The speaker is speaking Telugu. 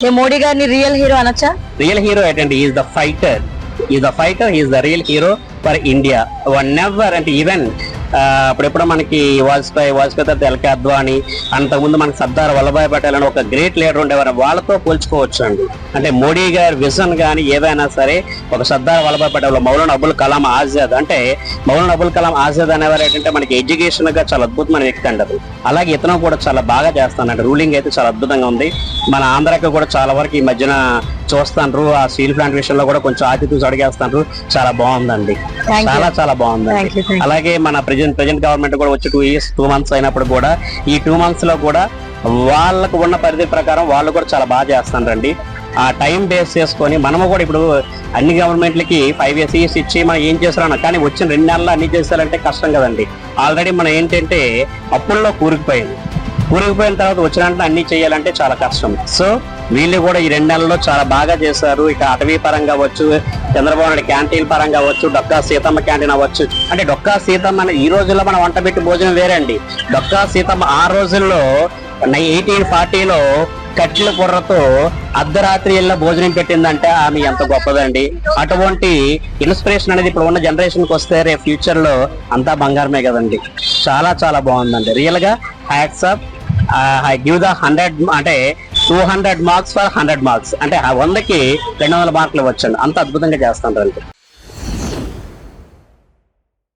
మోడీ గారిని రియల్ హీరో అనొచ్చా? రియల్ హీరో ఏంటంటే is the fighter is the fighter is the real hero for India one never అంటే ఈవెన్ అప్పుడెప్పుడు మనకి వాజ్పేయి వాజ్పేయి తర్వాత ఎల్కే అద్వాని అంతకుముందు మనకి సర్దార్ వల్లభాయ్ పటేల్ అని ఒక గ్రేట్ లీడర్ ఉండేవారు. వాళ్ళతో పోల్చుకోవచ్చు అండి అంటే మోడీ గారి విజన్ కానీ ఏదైనా సరే ఒక సర్దార్ వల్లభాయ్ పటేల్ మౌలానా అబుల్ కలాం ఆజాద్ అంటే మౌలానా అబుల్ కలాం ఆజాద్ అనేవారు ఏంటంటే మనకి ఎడ్యుకేషన్గా చాలా అద్భుతమైన వ్యక్తి అండి అలాగే ఇతను కూడా చాలా బాగా చేస్తానండి. రూలింగ్ అయితే చాలా అద్భుతంగా ఉంది. మన ఆంధ్రాకి కూడా చాలా వరకు ఈ మధ్యన చూస్తాండ్రు. ఆ స్టీల్ ప్లాంట్ విషయంలో కూడా కొంచెం ఆతిథ్యం అడిగేస్తాండ్రు. చాలా బాగుందండి. చాలా చాలా బాగుందండి. అలాగే మన ప్రజెంట్ ప్రజెంట్ గవర్నమెంట్ కూడా వచ్చి టూ ఇయర్స్ టూ మంత్స్ అయినప్పుడు కూడా ఈ టూ మంత్స్లో కూడా వాళ్ళకు ఉన్న పరిధి ప్రకారం వాళ్ళు కూడా చాలా బాగా చేస్తారండి ఆ టైం బేస్ చేసుకొని మనము కూడా ఇప్పుడు అన్ని గవర్నమెంట్లకి ఫైవ్ ఇయర్స్ ఇయర్స్ ఇచ్చి మనం ఏం చేస్తున్నాం కానీ వచ్చిన రెండు నెలలు అన్ని చేశారంటే కష్టం కదండి. ఆల్రెడీ మనం ఏంటంటే అప్పుల్లో కూరుకుపోయింది. కూరుకుపోయిన తర్వాత వచ్చిన అన్ని చేయాలంటే చాలా కష్టం. సో వీళ్ళు కూడా ఈ రెండు నెలల్లో చాలా బాగా చేశారు. ఇక అటవీ పరంగా అవ్వచ్చు చంద్రబాబు నాయుడు క్యాంటీన్ పరంగా అవ్వచ్చు డొక్కా సీతమ్మ క్యాంటీన్ అవ్వచ్చు. అంటే డొక్కా సీతమ్మ ఈ రోజుల్లో మనం వంట పెట్టి భోజనం వేరే అండి. డొక్కా సీతమ్మ ఆ రోజుల్లో ఎయిటీన్ ఫార్టీలో కట్ల కుర్రతో అర్ధరాత్రి వెళ్ళిన భోజనం పెట్టిందంటే ఆమె ఎంత గొప్పదండి. అటువంటి ఇన్స్పిరేషన్ అనేది ఇప్పుడు ఉన్న జనరేషన్కి వస్తే రేపు ఫ్యూచర్లో అంతా బంగారమే కదండి. చాలా చాలా బాగుందండి. రియల్గా hats off give the hundred అంటే two hundred marks for hundred marks అంటే ఆ వందకి రెండు వందల మార్కులు వచ్చాను అంత అద్భుతంగా చేస్తాను